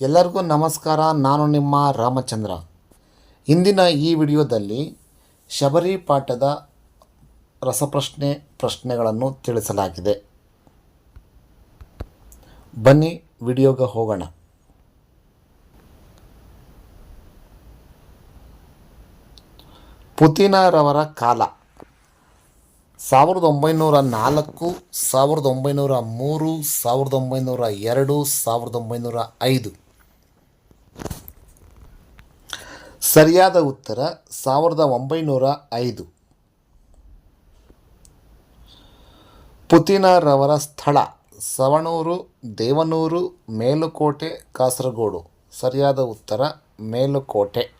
ಎಲ್ಲರಿಗೂ ನಮಸ್ಕಾರ. ನಾನು ನಿಮ್ಮ ರಾಮಚಂದ್ರ. ಇಂದಿನ ಈ ವಿಡಿಯೋದಲ್ಲಿ ಶಬರಿ ಪಾಠದ ರಸಪ್ರಶ್ನೆ ಪ್ರಶ್ನೆಗಳನ್ನು ತಿಳಿಸಲಾಗಿದೆ. ಬನ್ನಿ ವಿಡಿಯೋಗೆ ಹೋಗೋಣ. ಪುತಿನರವರ ಕಾಲ. ಸಾವಿರದ ಒಂಬೈನೂರ ನಾಲ್ಕು, ಸಾವಿರದ ಒಂಬೈನೂರ ಮೂರು, ಸಾವಿರದ ಒಂಬೈನೂರ ಎರಡು, ಸಾವಿರದ ಒಂಬೈನೂರ ಐದು. ಸರಿಯಾದ ಉತ್ತರ ಸಾವಿರದ ಒಂಬೈನೂರ ಐದು. ಪುತಿನರವರ ಸ್ಥಳ ಸವಣೂರು, ದೇವನೂರು, ಮೇಲುಕೋಟೆ, ಕಾಸರಗೋಡು. ಸರಿಯಾದ ಉತ್ತರ ಮೇಲುಕೋಟೆ.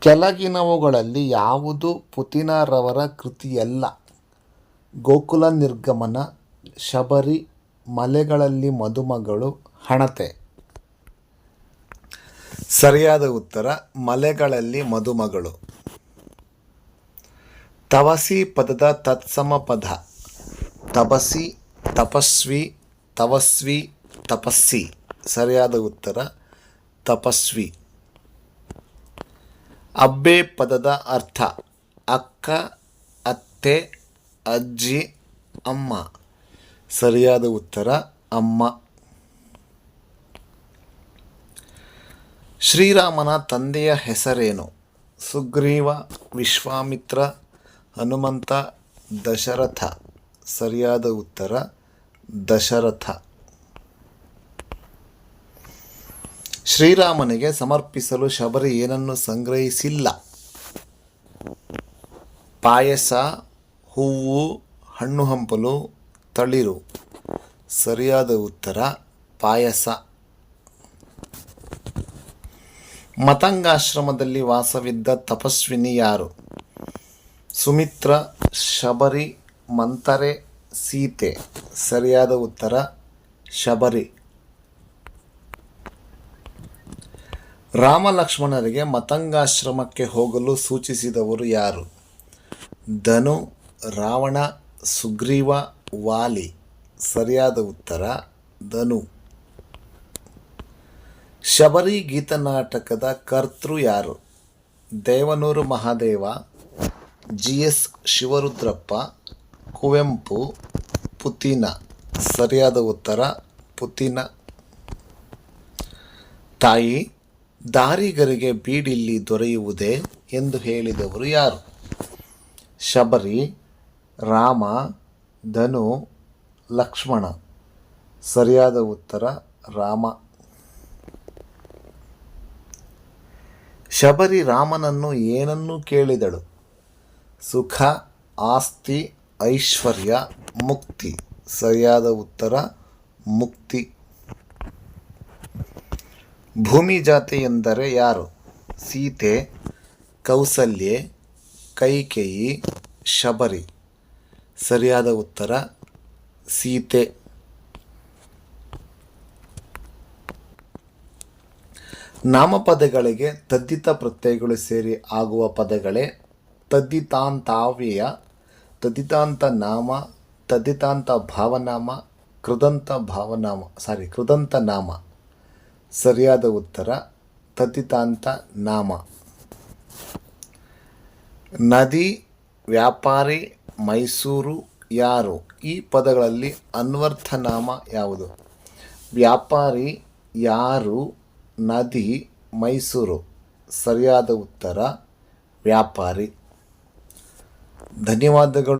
ಕೆಳಗಿನವುಗಳಲ್ಲಿ ಯಾವುದು ಪುತಿನರವರ ಕೃತಿಯಲ್ಲ? ಗೋಕುಲ ನಿರ್ಗಮನ, ಶಬರಿ, ಮಲೆಗಳಲ್ಲಿ ಮದುಮಗಳು, ಹಣತೆ. ಸರಿಯಾದ ಉತ್ತರ, ಮಲೆಗಳಲ್ಲಿ ಮದುಮಗಳು. ತವಸಿ ಪದದ ತತ್ಸಮ ಪದ. ತಪಸಿ, ತಪಸ್ವಿ, ತವಸ್ವಿ, ತಪಸ್ಸಿ. ಸರಿಯಾದ ಉತ್ತರ, ತಪಸ್ವಿ. ಅಬ್ಬೆ ಪದದ ಅರ್ಥ, ಅಕ್ಕ, ಅತ್ತೆ, ಅಜ್ಜಿ, ಅಮ್ಮ. ಸರಿಯಾದ ಉತ್ತರ, ಅಮ್ಮ. ಶ್ರೀರಾಮನ ತಂದೆಯ ಹೆಸರೇನು? ಸುಗ್ರೀವ, ವಿಶ್ವಾಮಿತ್ರ, ಹನುಮಂತ, ದಶರಥ. ಸರಿಯಾದ ಉತ್ತರ, ದಶರಥ. ಶ್ರೀರಾಮನಿಗೆ ಸಮರ್ಪಿಸಲು ಶಬರಿ ಏನನ್ನು ಸಂಗ್ರಹಿಸಿಲ್ಲ. ಪಾಯಸ, ಹೂವು, ಹಣ್ಣು ಹಂಪಲು, ತಳಿರು. ಸರಿಯಾದ ಉತ್ತರ, ಪಾಯಸ. ಮತಂಗಾಶ್ರಮದಲ್ಲಿ ವಾಸವಿದ್ದ ತಪಸ್ವಿನಿ ಯಾರು? ಸುಮಿತ್ರ, ಶಬರಿ, ಮಂತರೆ, ಸೀತೆ. ಸರಿಯಾದ ಉತ್ತರ, ಶಬರಿ. ರಾಮಲಕ್ಷ್ಮಣರಿಗೆ ಮತಂಗಾಶ್ರಮಕ್ಕೆ ಹೋಗಲು ಸೂಚಿಸಿದವರು ಯಾರು? ಧನು, ರಾವಣ, ಸುಗ್ರೀವ, ವಾಲಿ. ಸರಿಯಾದ ಉತ್ತರ, ಧನು. ಶಬರಿ ಗೀತನಾಟಕದ ಕರ್ತೃ ಯಾರು? Devanur Mahadeva G S Shivarudrappa, Kuvempu, Putina. ಸರಿಯಾದ ಉತ್ತರ, ಪುತಿನ. ತಾಯಿ, ದಾರಿಗರಿಗೆ ಬೀಡಿಲ್ಲಿ ದೊರೆಯುವುದೇ ಎಂದು ಹೇಳಿದವರು ಯಾರು? ಶಬರಿ, ರಾಮ, ಧನು, ಲಕ್ಷ್ಮಣ. ಸರಿಯಾದ ಉತ್ತರ, ರಾಮ. ಶಬರಿ ರಾಮನನ್ನು ಏನನ್ನು ಕೇಳಿದಳು? ಸುಖ, ಆಸ್ತಿ, ಐಶ್ವರ್ಯ, ಮುಕ್ತಿ. ಸರಿಯಾದ ಉತ್ತರ, ಮುಕ್ತಿ. ಭೂಮಿ ಜಾತಿ ಎಂದರೆ ಯಾರು? ಸೀತೆ, ಕೌಸಲ್ಯೆ, ಕೈಕೇಯಿ, ಶಬರಿ. ಸರಿಯಾದ ಉತ್ತರ, ಸೀತೆ. ನಾಮಪದಗಳಿಗೆ ತದ್ದಿತ ಪ್ರತ್ಯಯಗಳು ಸೇರಿ ಆಗುವ ಪದಗಳೇ ತದ್ದಿತಾಂತಾವ್ಯಯ, ತದ್ದಿತಾಂತ ನಾಮ, ತದ್ದಿತಾಂತ ಭಾವನಾಮ, ಕೃದಂತ ಭಾವನಾಮ ಸಾರಿ ಕೃದಂತ ನಾಮ. ಸರಿಯಾದ ಉತ್ತರ ತದ್ದಿತಾಂತ ನಾಮ. ನದಿ, ವ್ಯಾಪಾರಿ, ಮೈಸೂರು, ಯಾರು? ಈ ಪದಗಳಲ್ಲಿ ಅನ್ವರ್ಥನಾಮ ಯಾವುದು? ವ್ಯಾಪಾರಿ, ಯಾರು? ನದಿ ಮೈಸೂರು. ಸರಿಯಾದ ಉತ್ತರ. ವ್ಯಾಪಾರಿ. ಧನ್ಯವಾದಗಳು.